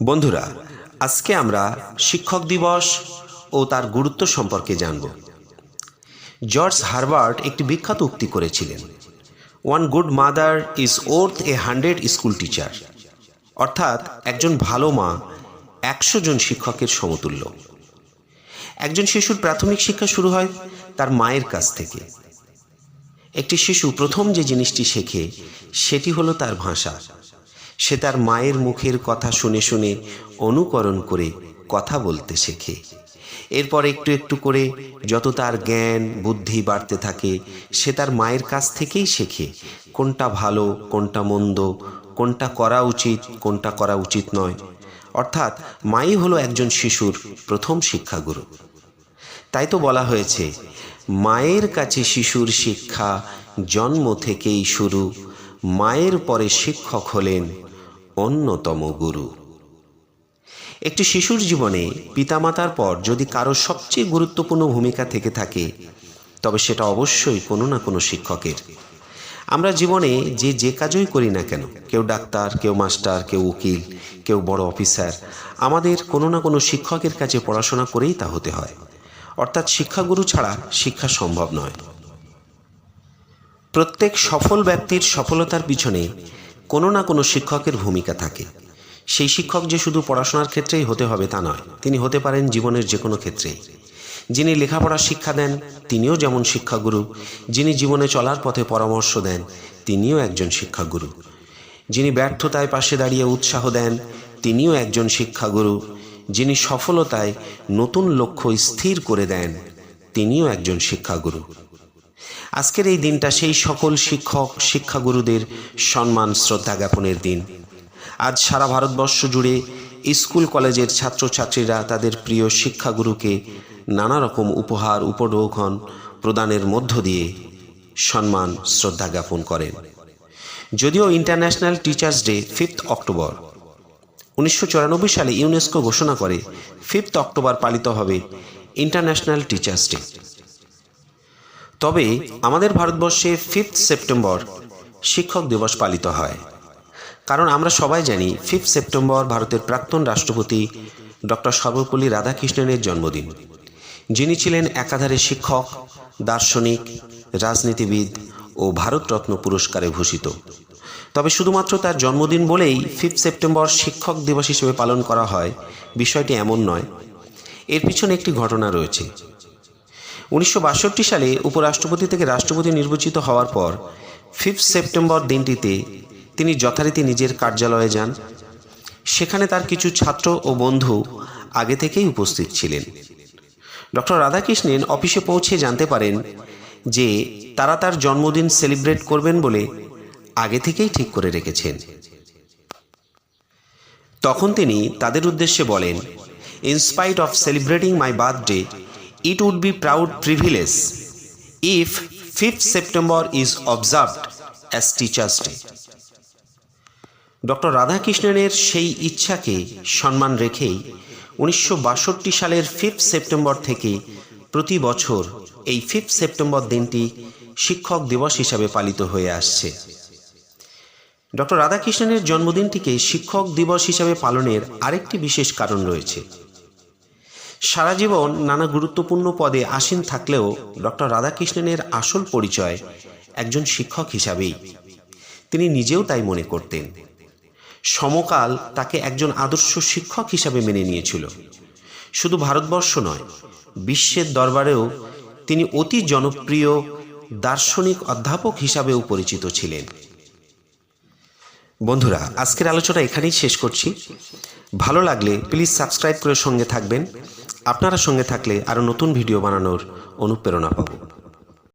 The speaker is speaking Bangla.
বন্ধুরা, আজকে আমরা শিক্ষক দিবস ও তার গুরুত্ব সম্পর্কে জানব। জর্জ হারবার্ট একটি বিখ্যাত উক্তি করেছিলেন one good mother is worth a hundred school teacher অর্থাৎ, একজন ভালো মা একশো জন শিক্ষকের সমতুল্য। একজন শিশুর প্রাথমিক শিক্ষা শুরু হয় তার মায়ের কাছ থেকে। একটি শিশু প্রথম যে জিনিসটি শেখে, সেটি হলো তার ভাষা। সে তার মায়ের মুখের কথা শুনে শুনে অনুকরণ করে কথা বলতে শেখে। এরপর একটু একটু করে যত তার জ্ঞান, বুদ্ধি বাড়তে থাকে, সে তার মায়ের কাছ থেকেই শেখে কোনটা ভালো, কোনটা মন্দ, কোনটা করা উচিত, কোনটা করা উচিত নয়। অর্থাৎ মাই হলো একজন শিশুর প্রথম শিক্ষাগুরু। তাই তো বলা হয়েছে, মায়ের কাছে শিশুর শিক্ষা জন্ম থেকেই শুরু মায়ের পরে শিক্ষক হলেন অন্যতম গুরু। একটি শিশুর জীবনে পিতামাতার পর যদি কারও সবচেয়ে গুরুত্বপূর্ণ ভূমিকা থেকে থাকে, তবে সেটা অবশ্যই কোনো না কোনো শিক্ষকের। আমরা জীবনে যে যে কাজই করি না কেন, কেউ ডাক্তার, কেউ মাস্টার, কেউ উকিল, কেউ বড় অফিসার, আমাদের কোনো না কোনো শিক্ষকের কাছে পড়াশোনা করেই তা হতে হয়। অর্থাৎ শিক্ষাগুরু ছাড়া শিক্ষা সম্ভব নয়। প্রত্যেক সফল ব্যক্তির সফলতার পিছনে কোনো না কোনো শিক্ষকের ভূমিকা থাকে। সেই শিক্ষক যে শুধু পড়াশোনার ক্ষেত্রেই হতে হবে তা নয়, তিনি হতে পারেন জীবনের যে কোনো ক্ষেত্রেই। যিনি লেখাপড়ার শিক্ষা দেন, তিনিও যেমন শিক্ষাগুরু। যিনি জীবনে চলার পথে পরামর্শ দেন, তিনিও একজন শিক্ষাগুরু। যিনি ব্যর্থতায় পাশে দাঁড়িয়ে উৎসাহ দেন, তিনিও একজন শিক্ষাগুরু। যিনি সফলতায় নতুন লক্ষ্য স্থির করে দেন, তিনিও একজন শিক্ষাগুরু। আজকের এই দিনটা সেই সকল শিক্ষক, শিক্ষাগুরুদের সম্মান, শ্রদ্ধা জ্ঞাপনের দিন। আজ সারা ভারতবর্ষ জুড়ে স্কুল কলেজের ছাত্রছাত্রীরা তাদের প্রিয় শিক্ষাগুরুকে নানা রকম উপহার, উপঢৌকন প্রদানের মধ্য দিয়ে সম্মান, শ্রদ্ধা জ্ঞাপন করেন। যদিও International Teachers Day fifth October, উনিশশো চুরানব্বই সালে ইউনেস্কো ঘোষণা করে ফিফথ অক্টোবর পালিত হবে ইন্টারন্যাশনাল টিচার্স ডে। তবে আমাদের ভারতবর্ষে ফিফথ সেপ্টেম্বর শিক্ষক দিবস পালিত হয়। কারণ আমরা সবাই জানি ফিফথ সেপ্টেম্বর ভারতের প্রাক্তন রাষ্ট্রপতি ডক্টর সর্বপল্লী রাধাকৃষ্ণনের জন্মদিন। যিনি ছিলেন একাধারে শিক্ষক, দার্শনিক, রাজনীতিবিদ ও ভারতরত্ন পুরস্কারে ভূষিত। তবে শুধুমাত্র তার জন্মদিন বলেই ফিফথ সেপ্টেম্বর শিক্ষক দিবস হিসেবে পালন করা হয়, বিষয়টি এমন নয়। এর পিছনে একটি ঘটনা রয়েছে। উনিশশো বাষট্টি সালে উপরাষ্ট্রপতি থেকে রাষ্ট্রপতি নির্বাচিত হওয়ার পর, ফিফথ সেপ্টেম্বর দিনটিতে তিনি যথারীতি নিজের কার্যালয়ে যান। সেখানে তার কিছু ছাত্র ও বন্ধু আগে থেকেই উপস্থিত ছিলেন। ডক্টর রাধাকৃষ্ণন অফিসে পৌঁছে জানতে পারেন যে তারা তার জন্মদিন সেলিব্রেট করবেন বলে আগে থেকেই ঠিক করে রেখেছেন। তখন তিনি তাদের উদ্দেশ্যে বলেন in spite of celebrating my birthday it would be proud privilege if 5th September is observed as Teachers Day. Doctor রাধাকৃষ্ণনের সেই ইচ্ছাকে সম্মান রেখেই উনিশশো বাষট্টি সালের ফিফথ সেপ্টেম্বর থেকে প্রতি বছর এই ফিফথ সেপ্টেম্বর দিনটি শিক্ষক দিবস হিসাবে পালিত হয়ে আসছে ডক্টর রাধাকৃষ্ণনের জন্মদিনটিকে শিক্ষক দিবস হিসাবে পালনের আরেকটি বিশেষ কারণ রয়েছে সারা জীবন নানা গুরুত্বপূর্ণ পদে আসীন থাকলেও ডক্টর রাধাকৃষ্ণনের আসল পরিচয় একজন শিক্ষক হিসাবেই। তিনি নিজেও তাই মনে করতেন। সমকাল তাকে একজন আদর্শ শিক্ষক হিসাবে মেনে নিয়েছিল। শুধু ভারতবর্ষ নয়, বিশ্বের দরবারেও তিনি অতি জনপ্রিয় দার্শনিক অধ্যাপক হিসাবেও পরিচিত ছিলেন। বন্ধুরা, আজকের আলোচনা এখানেই শেষ করছি। ভালো লাগলে প্লিজ সাবস্ক্রাইব করে সঙ্গে থাকবেন। আপনারা সঙ্গে থাকলে আরও নতুন ভিডিও বানানোর অনুপ্রেরণা পাবো।